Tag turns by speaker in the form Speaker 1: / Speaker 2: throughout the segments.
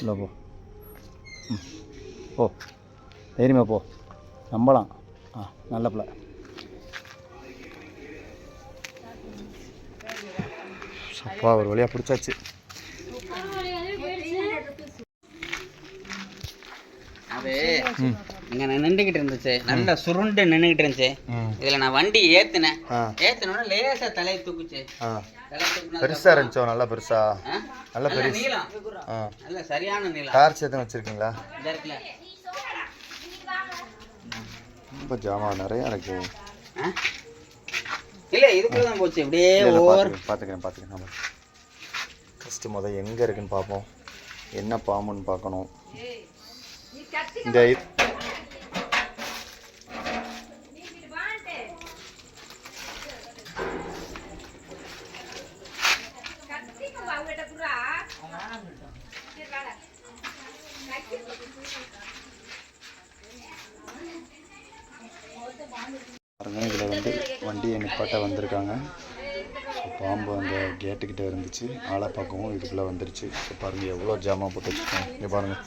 Speaker 1: இல்லை போ. ம் போ. தைரியமாக போ. நம்பலாம். ஆ நல்ல பிள்ளை. அப்பா ஒரு வழியாக பிடிச்சாச்சு.
Speaker 2: அது இங்க நான் நின்றுகிட்டு இருந்துச்சு. நல்லா சுருண்டு நின்றுகிட்டு இருந்துச்சு. இதுல நான் வண்டி ஏத்துனேன்.
Speaker 1: ஆ.
Speaker 2: ஏத்துனோட லேசா தலையை தூக்குச்சு.
Speaker 1: பெருசாக இருந்துச்சோ? நல்லா பெருசா? நல்ல
Speaker 2: நீளம்.
Speaker 1: ஆ.
Speaker 2: நல்ல சரியான நீளம்.
Speaker 1: கார் சேர்த்து வச்சுருக்கீங்களா? ரொம்ப ஜாமான் நிறையா இருக்கு.
Speaker 2: ஆ? இல்ல இதுக்குள்ள தான் போச்சு. இப்படியே ஓவர்
Speaker 1: பார்த்துக்கிறேன் பார்த்துக்கிறேன் ஃபஸ்ட்டு முதல் எங்கே இருக்குன்னு பார்ப்போம். என்ன பாம்புன்னு பார்க்கணும். இந்த பாருங்க இதில் வந்து வண்டியை நிப்பாட்ட வந்திருக்காங்க. ஸோ பாம்பு அந்த கேட்டுக்கிட்ட இருந்துச்சு. ஆளை பார்க்கவும் இதுக்குள்ளே வந்துருச்சு. ஸோ பாருங்கள் எவ்வளோ ஜாமான் போட்டு வச்சுருக்கோம் இங்கே பாருங்கள்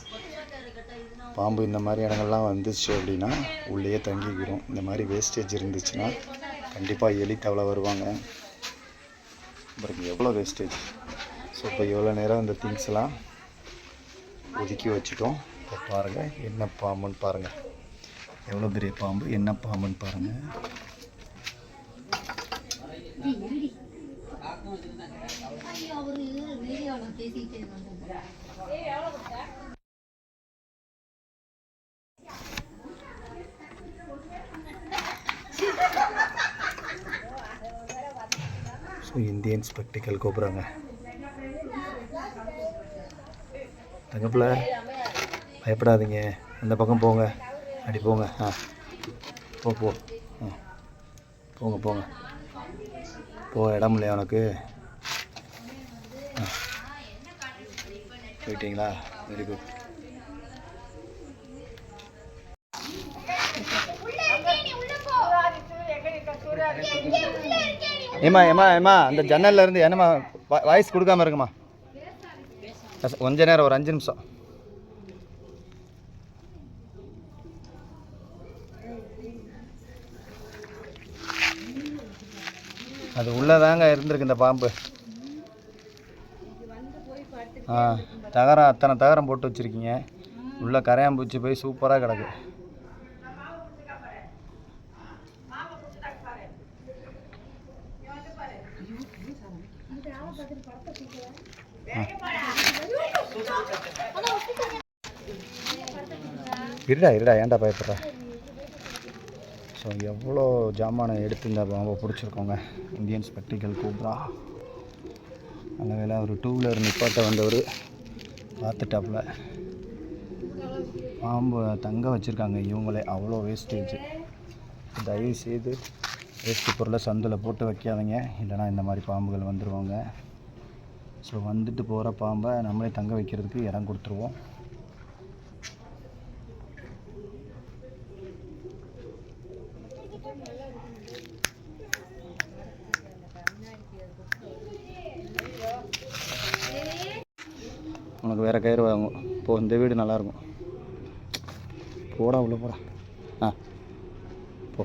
Speaker 1: பாம்பு இந்த மாதிரி இடங்கள்லாம் வந்துச்சு அப்படின்னா உள்ளேயே தங்கிக்கிறோம் இந்த மாதிரி வேஸ்டேஜ் இருந்துச்சுன்னா கண்டிப்பாக எலி தவளை வருவாங்க. பாருங்கள் எவ்வளோ வேஸ்டேஜ் ஸோ இப்போ எவ்வளோ நேரம் இந்த திங்ஸ் எல்லாம் ஒதுக்கி வச்சுட்டோம். இப்போ பாருங்கள் என்ன பாம்புன்னு பாருங்கள் எவ்வளோ பெரிய பாம்பு என்ன பாம்புன்னு பாருங்கள் ஸோ இந்தியன் ஸ்பெக்டிக்கல் கூப்பிட்றாங்க. தங்கப்பில் பயப்படாதீங்க. அந்த பக்கம் போங்க. அப்படி போங்க. ஆ. போ போ. ஆ. போங்க போங்க. போ இடம் இல்லையா உனக்கு? ஆ. போயிட்டீங்களா? வெரி குட் ஏமா ஏமா ஏமா அந்த ஜன்னல்ல இருந்து என்னம்மா வாய்ஸ் கொடுக்காம இருக்குமா? கொஞ்ச நேரம் ஒரு அஞ்சு நிமிஷம். அது உள்ளதாங்க இருந்திருக்கு இந்த பாம்பு. ஆ தகரம் அத்தனை தகரம் போட்டு வச்சுருக்கீங்க. உள்ளே கரையாம்பூச்சி போய் சூப்பராக கிடக்கு. இருடா இருடா ஏன்டா பயப்படுற? ஸோ எவ்வளோ ஜாமானை எடுத்து இந்த பாம்பை பிடிச்சிருக்கோங்க. இந்தியன் ஸ்பெக்டிக்கல் கூப்ரா நல்ல வேலை ஒரு டூ வீலர் நிப்பாட்ட வந்தவர் பார்த்துட்டாப்புல. பாம்பு தங்க வச்சுருக்காங்க இவங்களே அவ்வளோ வேஸ்டேஜ் தயவு செய்து வேஸ்ட்டு பொருளை சந்தில் போட்டு வைக்காதீங்க. இல்லைனா இந்த மாதிரி பாம்புகள் வந்துடுவாங்க ஸோ வந்துட்டு போகிற பாம்பை நம்மளே தங்க வைக்கிறதுக்கு இடம் கொடுத்துருவோம் உனக்கு வேறு கயிறு வாங்கும். போ இந்த வீடு நல்லாயிருக்கும். போடா உள்ள போடா. ஆ போ.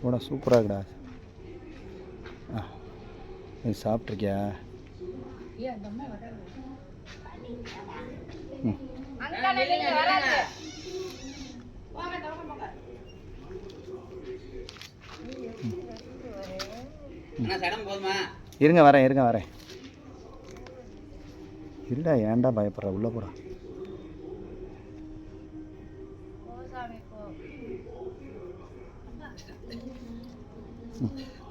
Speaker 1: போடா சூப்பராக இருக்குடா. ஆ நீ சாப்பிட்ருக்கியா ம். இருங்க வரேன் இருங்க வரேன். இருடா ஏன்டா பயப்படுற? உள்ள போடா.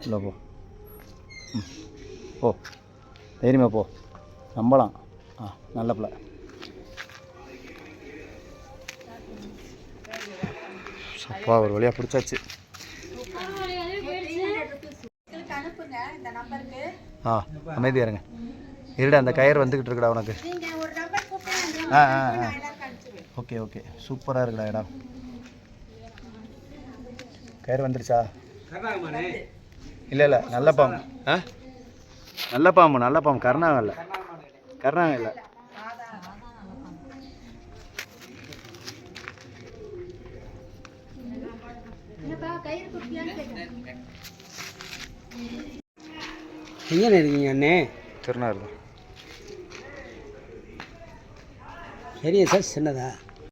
Speaker 1: உள்ள போ. போ. தைரியமாக போ. நம்பலாம். ஆ நல்ல பிள்ளை. அப்பா ஒரு வழியாக பிடிச்சாச்சு. ஆ அமைதியா இருங்க. இருடா அந்த கயிறு வந்துக்கிட்டு இருக்குடா உனக்கு. ஆ ஆ ஆ. Okay okay. சூப்பராக இருக்குடா இடம் கயிறு வந்துருச்சா? இல்லை இல்லை நல்ல பாம்பு. ஆ? நல்ல பாம்பு நல்ல பாம்பு. கருணாகம் இல்லை. கருணாநில
Speaker 3: எங்கே இருக்கீங்க அண்ணே?
Speaker 1: திருநாறு
Speaker 3: பெரிய சார் சின்னதா?